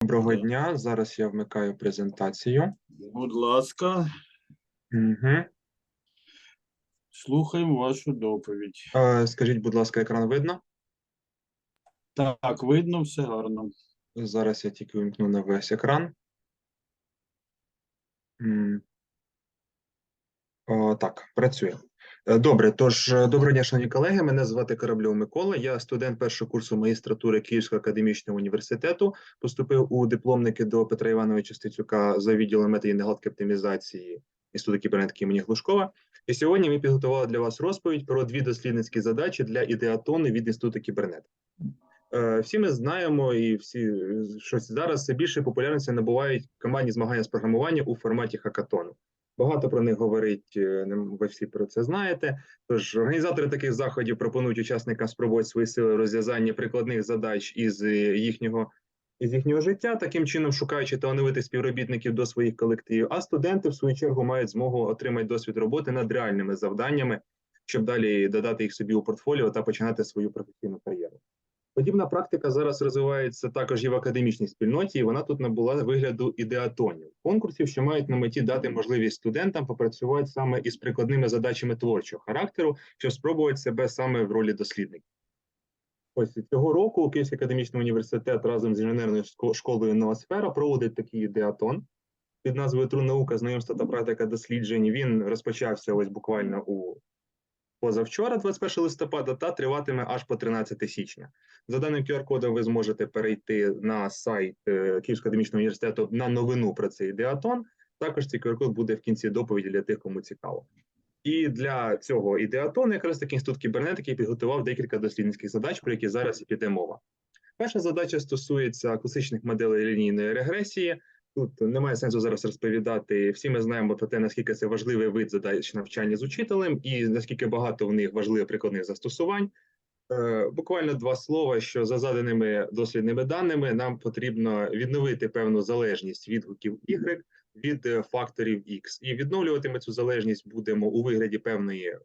Доброго дня. Зараз я вмикаю презентацію. Будь ласка, Угу. слухаємо вашу доповідь. Е, скажіть, будь ласка, екран видно? Так, видно, все гарно. Зараз я тільки вимкну на весь екран. М. О, так, працює. Е, Добре, тож е, доброго дня, шановні колеги. Мене звати Корабльов Микола. Я студент першого курсу магістратури Київського академічного університету. Поступив у дипломники до Петра Івановича Стецюка за відділом методів негладки оптимізації Інституту кібернетики імені Глушкова. І сьогодні ми підготували для вас розповідь про дві дослідницькі задачі для ідеатону від Інституту кібернетики. Е, Всі ми знаємо, і всі е, що зараз все більше популярності набувають командні змагання з програмування у форматі хакатону. Багато про них говорить, е, не- ви всі про це знаєте. Тож організатори таких заходів пропонують учасникам спробувати свої сили в розв'язанні прикладних задач із е, їхнього із їхнього життя, таким чином шукаючи талановитих співробітників до своїх колективів. А студенти, в свою чергу, мають змогу отримати досвід роботи над реальними завданнями, щоб далі додати їх собі у портфоліо та починати свою професійну кар'єру. Подібна практика зараз розвивається також і в академічній спільноті, і вона тут набула вигляду ідеатонів, конкурсів, що мають на меті дати можливість студентам попрацювати саме із прикладними задачами творчого характеру, щоб спробувати себе саме в ролі дослідників. Ось цього року Київський академічний університет разом з інженерною шко- школою Новосфера проводить такий ідеатон під назвою Тру наука, знайомства та практика досліджень. Він розпочався ось буквально у позавчора, 21 листопада, та триватиме аж по 13 січня. За даним QR-кодом ви зможете перейти на сайт е, Київського академічного університету на новину про цей ідеатон. Також цей QR-код буде в кінці доповіді для тих, кому цікаво. І для цього ідеатону якраз таки інститут кібернетики підготував декілька дослідницьких задач, про які зараз і піде мова. Перша задача стосується класичних моделей лінійної регресії. Тут немає сенсу зараз розповідати. Всі ми знаємо про те, наскільки це важливий вид задач навчання з учителем, і наскільки багато в них важливих прикладних застосувань. Е, Буквально два слова, що за заданими дослідними даними нам потрібно відновити певну залежність відгуків Y від е, факторів X. І відновлювати ми цю залежність будемо у вигляді певної пе-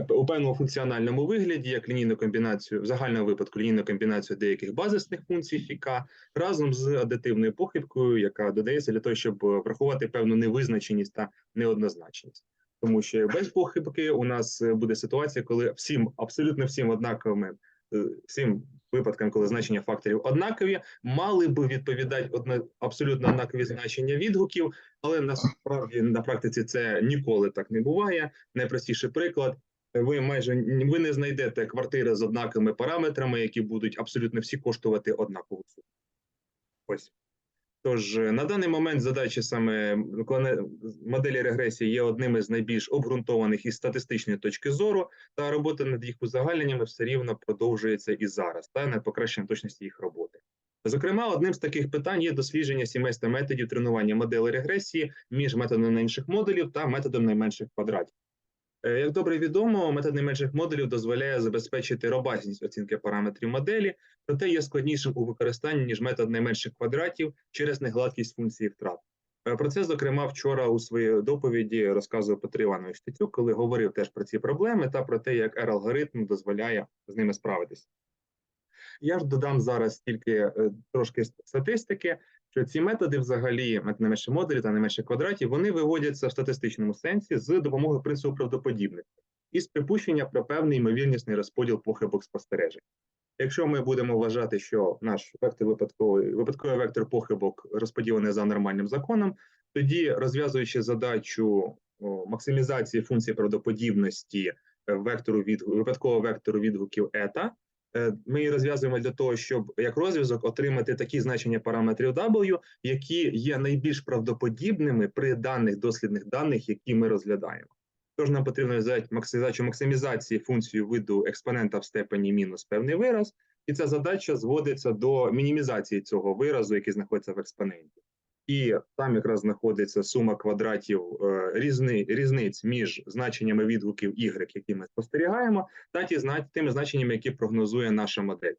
у певному функціональному вигляді, як лінійну комбінацію, в загальному випадку лінійну комбінацію деяких базисних функцій фіка разом з адитивною похибкою, яка додається для того, щоб е, врахувати певну невизначеність та неоднозначність. Тому що без похибки у нас е, буде ситуація, коли всім, абсолютно всім однаковими, е, всім випадкам, коли значення факторів однакові, мали б відповідати одна, абсолютно однакові значення відгуків, але насправді на практиці це ніколи так не буває. Найпростіший приклад. Ви майже ви не знайдете квартири з однаковими параметрами, які будуть абсолютно всі коштувати однакову суму. Ось. Тож е, на даний момент задачі саме моделі регресії є одним із найбільш обґрунтованих із статистичної точки зору, та робота над їх узагальненнями все рівно продовжується і зараз, та над покращенням точності їх роботи. Зокрема, одним з таких питань є дослідження сімейства методів тренування моделей регресії між методом найменших модулів та методом найменших квадратів. Е, Як добре відомо, метод найменших модулів дозволяє забезпечити робасність оцінки параметрів моделі, проте є складнішим у використанні, ніж метод найменших квадратів через негладкість функції втрат. Е, Про це, зокрема, вчора у своїй доповіді розказував Петро Іванович Тетюк, коли говорив теж про ці проблеми та про те, як R-алгоритм дозволяє з ними справитись. Я ж додам зараз тільки е, трошки статистики, що ці методи, взагалі, метод найменші модулі та найменших квадратів, вони виводяться в статистичному сенсі з допомогою принципу правдоподібності і з припущення про певний ймовірнісний розподіл похибок спостережень. Якщо ми будемо вважати, що наш вектор випадковий випадковий вектор похибок розподілений за нормальним законом, тоді розв'язуючи задачу максимізації функції правдоподібності е, вектору від випадкового вектору відгуків ета, ми її розв'язуємо для того, щоб як розв'язок отримати такі значення параметрів W, які є найбільш правдоподібними при даних дослідних даних, які ми розглядаємо. Тож нам потрібно максимізацію максимізації функцію виду експонента в степені мінус певний вираз, і ця задача зводиться до мінімізації цього виразу, який знаходиться в експоненті. І там якраз знаходиться сума квадратів е, різни, різниць між значеннями відгуків y, які ми спостерігаємо, та ті тими значеннями, які прогнозує наша модель.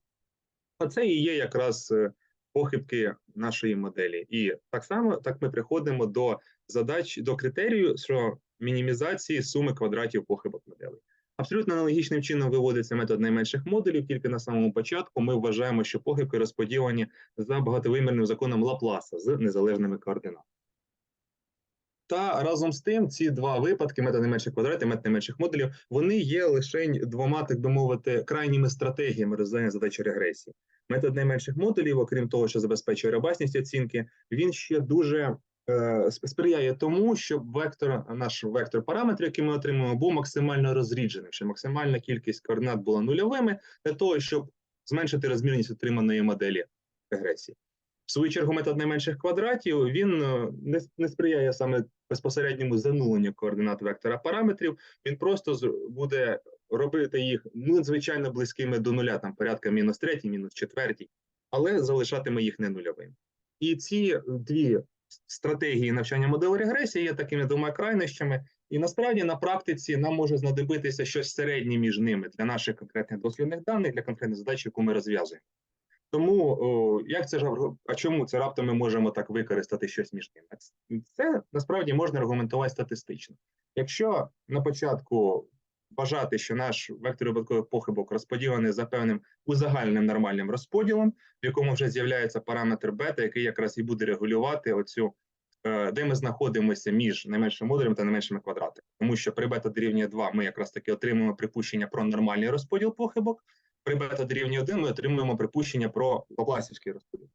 А це і є якраз е, похибки нашої моделі. І так само так ми приходимо до задач до критерію, що мінімізації суми квадратів похибок моделей. Абсолютно аналогічним чином виводиться метод найменших модулів, тільки на самому початку ми вважаємо, що похибки розподілені за багатовимірним законом Лапласа з незалежними координатами. Та разом з тим, ці два випадки, метод найменших квадратів, метод найменших модулів, вони є лише двома, так би мовити, крайніми стратегіями розв'язання задачі регресії. Метод найменших модулів, окрім того, що забезпечує ребасність оцінки, він ще дуже сприяє тому, щоб вектор, наш вектор параметрів, який ми отримуємо, був максимально розрідженим, щоб максимальна кількість координат була нульовими, для того, щоб зменшити розмірність отриманої моделі регресії. В свою чергу, метод найменших квадратів він е, не, сприяє саме безпосередньому зануленню координат вектора параметрів. Він просто буде робити їх надзвичайно близькими до нуля, там порядка мінус третій, мінус четвертій, але залишатиме їх не нульовими. І ці дві стратегії навчання моделі регресії є такими двома крайнощами. І насправді на практиці нам може знадобитися щось середнє між ними для наших конкретних дослідних даних, для конкретної задачі, яку ми розв'язуємо. Тому о, як це ж а чому це раптом ми можемо так використати щось між ними? Це насправді можна аргументувати статистично. Якщо на початку вважати, що наш вектор випадкових похибок розподілений за певним узагальненим нормальним розподілом, в якому вже з'являється параметр бета, який якраз і буде регулювати оцю, е, де ми знаходимося між найменшим модулем та найменшими квадратами. Тому що при бета дорівнює 2 ми якраз таки отримуємо припущення про нормальний розподіл похибок, при бета дорівнює 1 ми отримуємо припущення про лапласівський розподіл.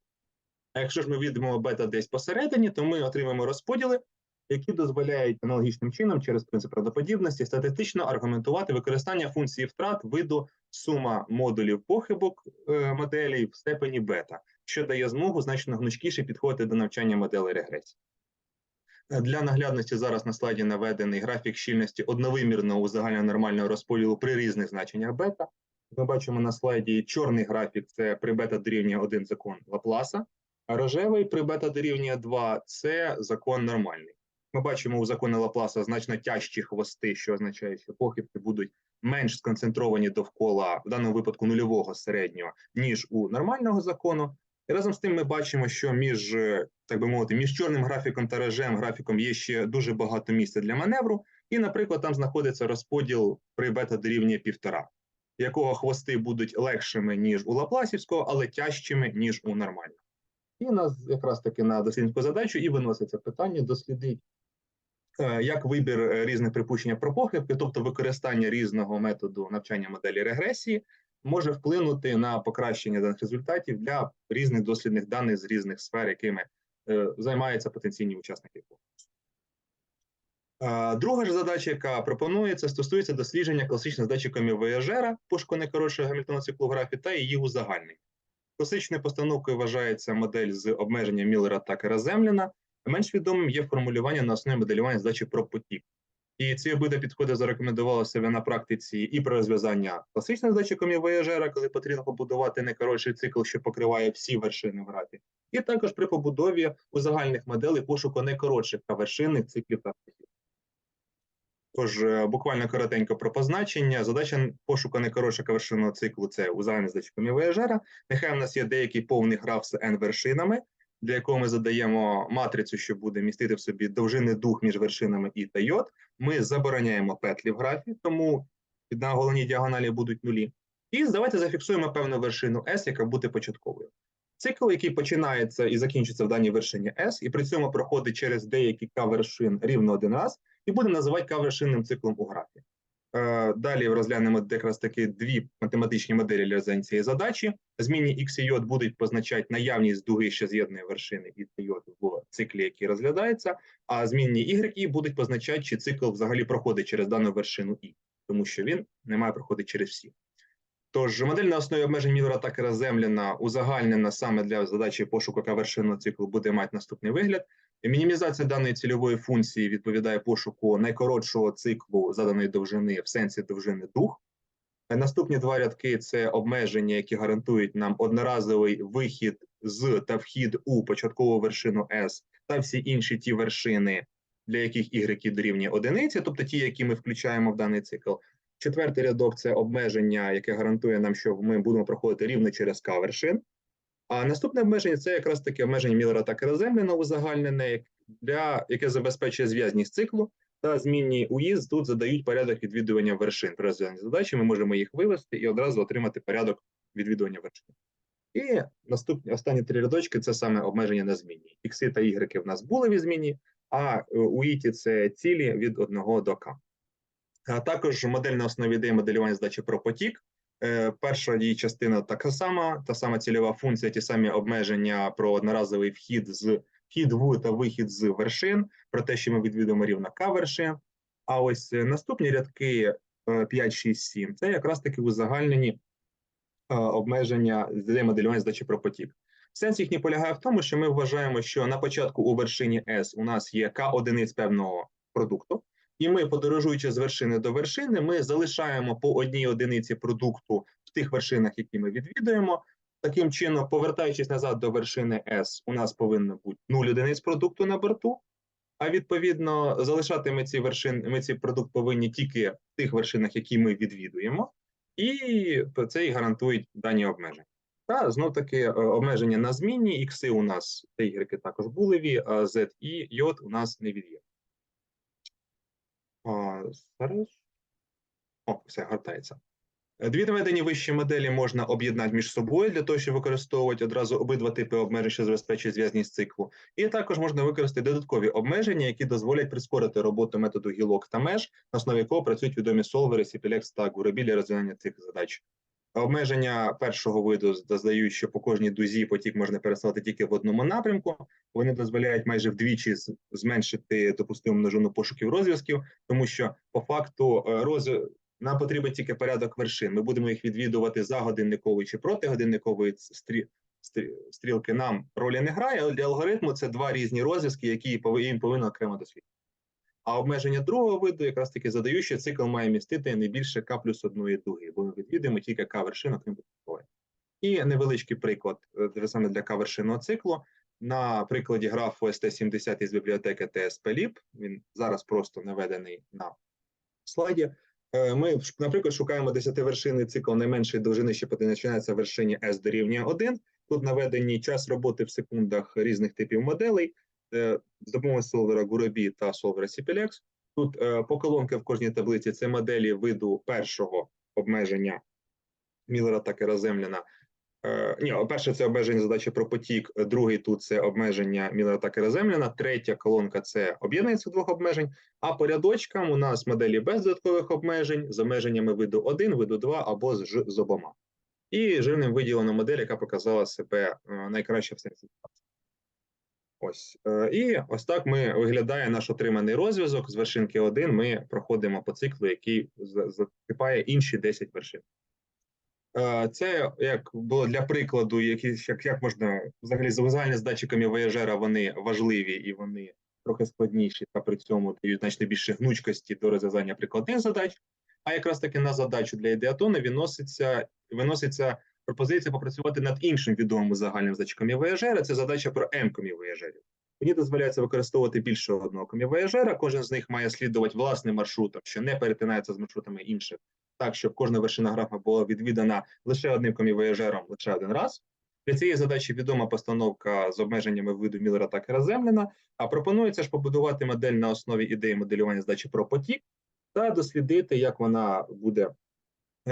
А якщо ж ми віддамо бета десь посередині, то ми отримаємо розподіли, які дозволяють аналогічним чином через принцип правдоподібності статистично аргументувати використання функції втрат виду сума модулів похибок е, моделей в степені бета, що дає змогу значно гнучкіше підходити до навчання моделей регресії. Е, Для наглядності зараз на слайді наведений графік щільності одновимірного узагальненого розподілу при різних значеннях бета. Ми бачимо на слайді чорний графік це при бета дорівнює 1 закон Лапласа, а рожевий при бета дорівнює 2 це закон нормальний. Ми бачимо у законі Лапласа значно тяжчі хвости, що означає, що похибки будуть менш сконцентровані довкола в даному випадку нульового середнього, ніж у нормального закону. І разом з тим ми бачимо, що між е, так би мовити, між чорним графіком та рожевим графіком є ще дуже багато місця для маневру. І, наприклад, там знаходиться розподіл при бета дорівнює півтора, якого хвости будуть легшими ніж у Лапласівського, але тяжчими ніж у нормального. Нас якраз таки на дослідницьку задачу і виноситься питання дослідити, е, як вибір е, різних припущення про похибки, тобто використання різного методу навчання моделі регресії, може вплинути на покращення даних результатів для різних дослідних даних з різних сфер, якими е, займаються потенційні учасники конкурсу. Друга ж задача, яка пропонується, стосується дослідження класичних задачі Вояжера, пошуку найкоротшого гамільтонного циклу графі та її узагальнень. Класичною постановкою вважається модель з обмеженням Міллера Такера Земліна. Менш відомим є формулювання на основі моделювання задачі про потік. І ці обидва підходи зарекомендували себе на практиці і про розв'язання класичної задачі Вояжера, коли потрібно побудувати найкоротший цикл, що покриває всі вершини в графі, і також при побудові узагальних моделей пошуку найкоротших та вершинних циклів та шляхів. Тож, е, буквально коротенько про позначення. Задача пошуку найкоротшого вершинного циклу це узагальна задача Вояжера. Нехай у нас є деякий повний граф з n вершинами, для якого ми задаємо матрицю, що буде містити в собі довжини дух між вершинами і та йод. Ми забороняємо петлі в графі, тому на головній діагоналі будуть нулі. І давайте зафіксуємо певну вершину S, яка буде початковою. Цикл, який починається і закінчиться в даній вершині S, і при цьому проходить через деякі К вершин рівно один раз, і будемо називати К вершинним циклом у графі. Е, Далі розглянемо якраз таки дві математичні моделі для цієї задачі. Змінні X і J будуть позначати наявність дуги, що з'єднує вершини і J в циклі, який розглядається, а змінні Y і будуть позначати, чи цикл взагалі проходить через дану вершину І, тому що він не має проходити через всі. Тож модель на основі обмежень Такера Земліна узагальнена саме для задачі пошуку яка вершинного циклу буде мати наступний вигляд. Мінімізація даної цільової функції відповідає пошуку найкоротшого циклу заданої довжини в сенсі довжини дух. Наступні два рядки це обмеження, які гарантують нам одноразовий вихід з та вхід у початкову вершину S та всі інші ті вершини, для яких Y дорівнює одиниці, тобто ті, які ми включаємо в даний цикл. Четвертий рядок це обмеження, яке гарантує нам, що ми будемо проходити рівно через К вершин. А наступне обмеження це якраз таке обмеження Міллера Такера Земліна узагальнене, для, яке забезпечує зв'язність циклу. та змінні УІЗ тут задають порядок відвідування вершин. При розв'язанні задачі ми можемо їх вивести і одразу отримати порядок відвідування вершин. І наступні останні три рядочки це саме обмеження на змінні. Ікси та ігреки в нас були в зміні, а е, у це цілі від 1 до к. А також модель на основі ідеї моделювання задачі про потік. Е, Перша її частина така сама, та сама цільова функція, ті самі обмеження про одноразовий вхід з вхід в та вихід з вершин, про те, що ми відвідуємо рівно К вершин. А ось е, наступні рядки е, 5, 6, 7 це якраз таки узагальнені е, обмеження ідеї моделювання задачі про потік. Сенс їхній полягає в тому, що ми вважаємо, що на початку у вершині S у нас є К одиниць певного продукту, і ми, подорожуючи з вершини до вершини, ми залишаємо по одній одиниці продукту в тих вершинах, які ми відвідуємо. Таким чином, повертаючись назад до вершини S, у нас повинно бути 0 одиниць продукту на борту. А відповідно, залишати ми ці вершини, ми ці продукт повинні тільки в тих вершинах, які ми відвідуємо, і це і гарантують дані обмеження. Та знов таки е, обмеження на змінні, ікси у нас та ігреки також булеві, а Z і J у нас невід'ємні. А, Зараз. О, все, гортається. Дві наведені вищі моделі можна об'єднати між собою для того, щоб використовувати одразу обидва типи обмежень, що забезпечують зв'язність циклу. І також можна використати додаткові обмеження, які дозволять прискорити роботу методу гілок та меж, на основі якого працюють відомі солвери, CPLX та Гурабі для розв'язання цих задач. Обмеження першого виду здають, що по кожній дузі потік можна пересилати тільки в одному напрямку. Вони дозволяють майже вдвічі зменшити допустиму множину пошуків розв'язків, тому що по факту е, роз... нам потрібен тільки порядок вершин. Ми будемо їх відвідувати за годинникової чи проти годинникової стрі... стрі- стрілки. Нам ролі не грає, але для алгоритму це два різні розв'язки, які їм повинно окремо дослідити. А обмеження другого виду якраз таки задають, що цикл має містити не більше К плюс одної дуги, бо ми відвідуємо тільки К вершин, окрім початкової. І невеличкий приклад е, саме для К вершинного циклу. На прикладі графу ST70 із бібліотеки TSP-Lib, він зараз просто наведений на слайді. Е, Ми, наприклад, шукаємо 10-вершинний цикл найменшої довжини, що починається в вершині S дорівнює 1. Тут наведені час роботи в секундах різних типів моделей з допомогою солвера Гурабі та солвера CPLX. Тут е, по колонки в кожній таблиці це моделі виду першого обмеження Міллера Такера Земляна. Е, ні, перше це обмеження задачі про потік, другий тут це обмеження Міллера Такера Земляна, третя колонка це об'єднання цих двох обмежень. А по рядочкам у нас моделі без додаткових обмежень з обмеженнями виду 1, виду 2 або з, з обома. І жирним виділена модель, яка показала себе е, найкраще в сенсі. Ось е, і ось так ми виглядає наш отриманий розв'язок з вершинки 1. Ми проходимо по циклу, який за- закріпає інші 10 вершин. Е, Це як було для прикладу, які як, як можна взагалі загальні з датчиками Вояжера вони важливі і вони трохи складніші, та при цьому дають значно більше гнучкості до розв'язання прикладних задач. А якраз таки на задачу для ідеатону виноситься, виноситься пропозиція попрацювати над іншим відомим загальним датчиком Вояжера. Це задача про М комівояжерів. Мені дозволяється використовувати більше одного комівояжера. Кожен з них має слідувати власним маршрутом, що не перетинається з маршрутами інших, так щоб кожна вершина графа була відвідана лише одним комівояжером лише один раз. Для цієї задачі відома постановка з обмеженнями виду Міллера Такера Земляна, а пропонується ж побудувати модель на основі ідеї моделювання задачі про потік та дослідити, як вона буде,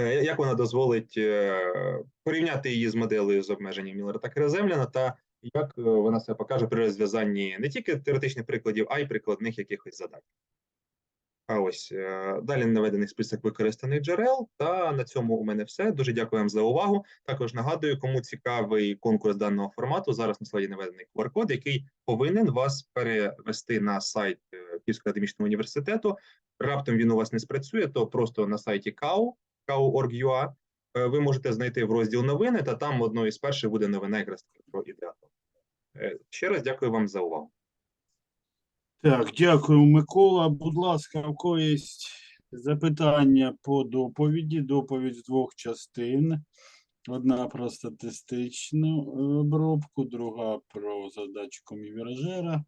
як вона дозволить е, порівняти її з моделею з обмеженням Міллера Такера Земляна та як е, вона себе покаже при розв'язанні не тільки теоретичних прикладів, а й прикладних якихось задач. А ось е, далі наведений список використаних джерел. Та на цьому у мене все. Дуже дякую вам за увагу. Також нагадую, кому цікавий конкурс даного формату. Зараз на слайді наведений QR-код, який повинен вас перевести на сайт е, Київського академічного університету. Раптом він у вас не спрацює, то просто на сайті KAU, KAU.org.ua е, ви можете знайти в розділ новини, та там одною з перших буде новина якраз про ідеатом. Е, Ще раз дякую вам за увагу. Так, дякую, Микола. Будь ласка, в кого є запитання по доповіді? Доповідь з двох частин. Одна про статистичну обробку, друга про задачу комівіражера.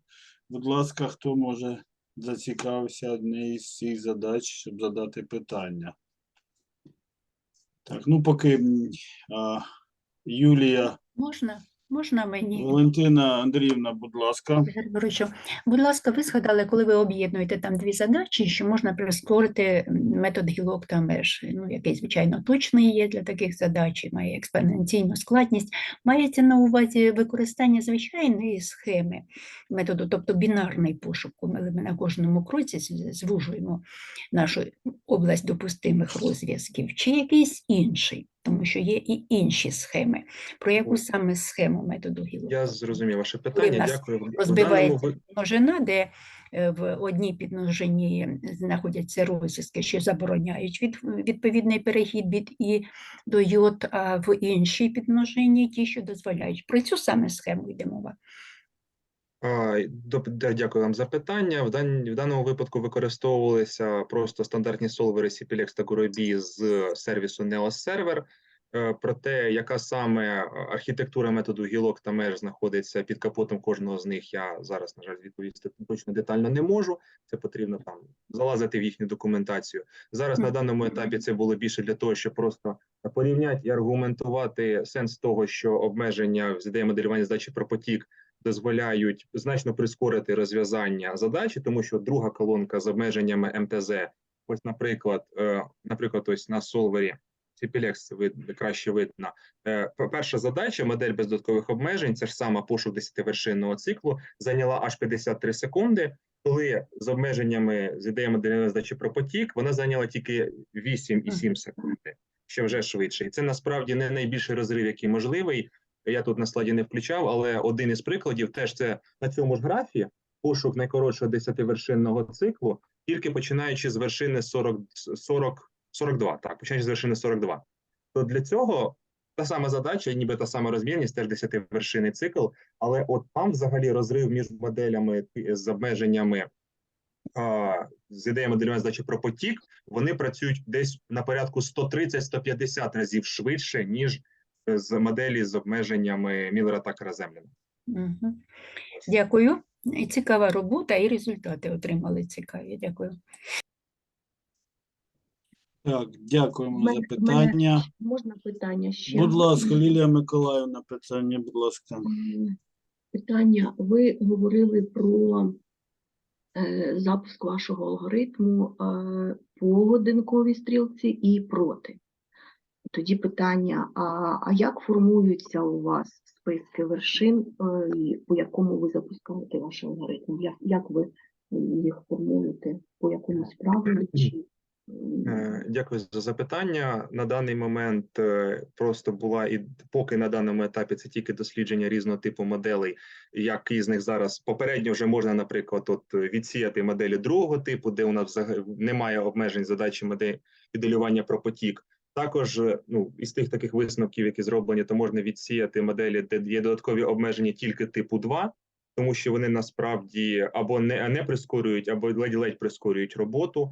Будь ласка, хто може зацікавився однією з цих задач, щоб задати питання? Так, ну поки а, Юлія Можна? Можна мені? Валентина Андріївна, будь ласка. Будь ласка, ви згадали, коли ви об'єднуєте там дві задачі, що можна прискорити метод гілок та меж, ну, який, звичайно, точний є для таких задач, має експоненційну складність. Мається на увазі використання звичайної схеми методу, тобто бінарний пошук, коли ми на кожному кроці звужуємо нашу область допустимих розв'язків, чи якийсь інший, тому що є і інші схеми. Про яку саме схему методу гілок? Я зрозумів ваше питання. Дякую. В- в даному розбивається множина, де е, в одній підмножині знаходяться розв'язки, що забороняють від, відповідний перехід від і до йод, а в іншій підмножині ті, що дозволяють. Про цю саме схему йде мова. Дякую вам за питання. В, дан, в даному випадку використовувалися просто стандартні солвери CPLX та GUROBI з сервісу Neos Server. Е, Про те, яка саме е, архітектура методу гілок та меж знаходиться під капотом кожного з них, я зараз, на жаль, відповісти точно детально не можу. Це потрібно там залазити в їхню документацію. Зараз на даному етапі це було більше для того, щоб просто порівняти і аргументувати сенс того, що обмеження ідеї моделювання задачі про потік дозволяють значно прискорити розв'язання задачі, тому що друга колонка з обмеженнями МТЗ, ось, наприклад, е, наприклад, ось на солвері це вид, краще видно. Е, перша задача, модель без додаткових обмежень, це ж сама пошук 10-вершинного циклу, зайняла аж 53 секунди. Коли з обмеженнями з ідеями моделювання задачі про потік, вона зайняла тільки 8,7 секунди, що вже швидше. І це насправді не найбільший розрив, який можливий. Я тут на слайді не включав, але один із прикладів теж це на цьому ж графі пошук найкоротшого 10-вершинного циклу, тільки починаючи з вершини 40, 40, 42, так, починаючи з вершини 42. То для цього та сама задача, ніби та сама розмірність, теж 10-вершинний цикл, але от там взагалі розрив між моделями з обмеженнями а, з ідеями моделювання задачі про потік, вони працюють десь на порядку 130-150 разів швидше, ніж з моделі з обмеженнями Міллера та Караземліна. Угу. Дякую. І цікава робота, і результати отримали цікаві. Дякую. Так, дякуємо В за мене- питання. Можна питання ще? Будь ласка, Лілія Миколаївна, питання, будь ласка. Питання. Ви говорили про е, запуск вашого алгоритму е, по годинковій стрілці і проти. Тоді питання: а, а як формуються у вас списки вершин, е, і по якому ви запускаєте ваш алгоритм? Як, як ви їх формуєте? По якомусь правилу? Чи, Е, Дякую за запитання. На даний момент е, просто була і поки на даному етапі це тільки дослідження різного типу моделей, які з них зараз попередньо вже можна, наприклад, от е, відсіяти моделі другого типу, де у нас немає обмежень задачі моделі моделювання про потік. Також е, ну із тих таких висновків, які зроблені, то можна відсіяти моделі, де є додаткові обмеження тільки типу 2, тому що вони насправді або не, не прискорюють, або ледь-ледь прискорюють роботу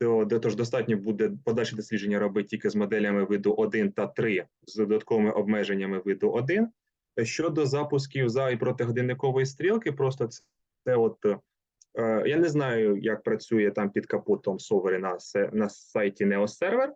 то тож достатньо буде подальше дослідження робити тільки з моделями виду 1 та 3 з додатковими обмеженнями виду 1. Щодо запусків за і проти годинникової стрілки, просто це, це от е, я не знаю, як працює там під капотом совери на, на сайті NeoServer.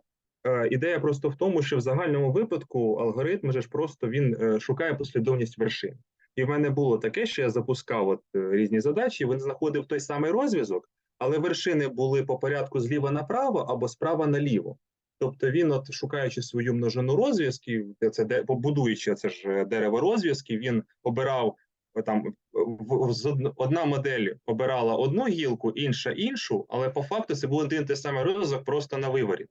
Е, ідея просто в тому, що в загальному випадку алгоритм же ж просто він е, шукає послідовність вершин. І в мене було таке, що я запускав от е, різні задачі, він знаходив той самий розв'язок, але вершини були по порядку зліва направо або справа наліво. Тобто він, от шукаючи свою множину розв'язків, це де побудуючи це ж дерево розв'язків, він обирав там одна модель обирала одну гілку, інша іншу, але по факту це був один і той самий розв'язок просто на виворіт.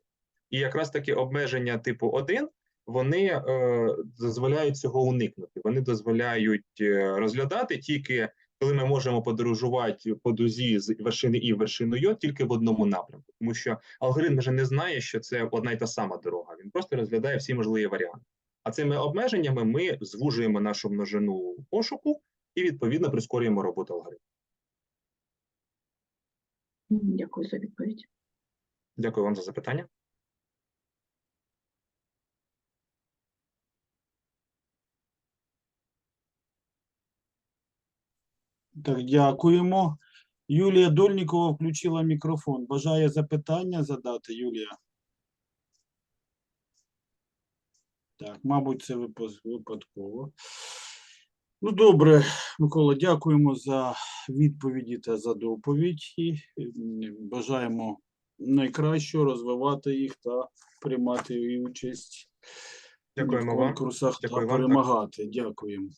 І якраз таки обмеження типу 1, вони е, дозволяють цього уникнути. Вони дозволяють е, розглядати тільки коли ми можемо подорожувати по дузі з вершини І в вершину Й тільки в одному напрямку, тому що алгоритм вже не знає, що це одна й та сама дорога. Він просто розглядає всі можливі варіанти. А цими обмеженнями ми звужуємо нашу множину пошуку і відповідно прискорюємо роботу алгоритму. Дякую за відповідь. Дякую вам за запитання. Так, дякуємо. Юлія Дольнікова включила мікрофон. Бажає запитання задати, Юлія? Так, мабуть, це випадково. Ну, добре, Микола, дякуємо за відповіді та за доповідь. І бажаємо найкращого розвивати їх та приймати участь Дякуємо в конкурсах Дякую та вам перемагати. Дякуємо.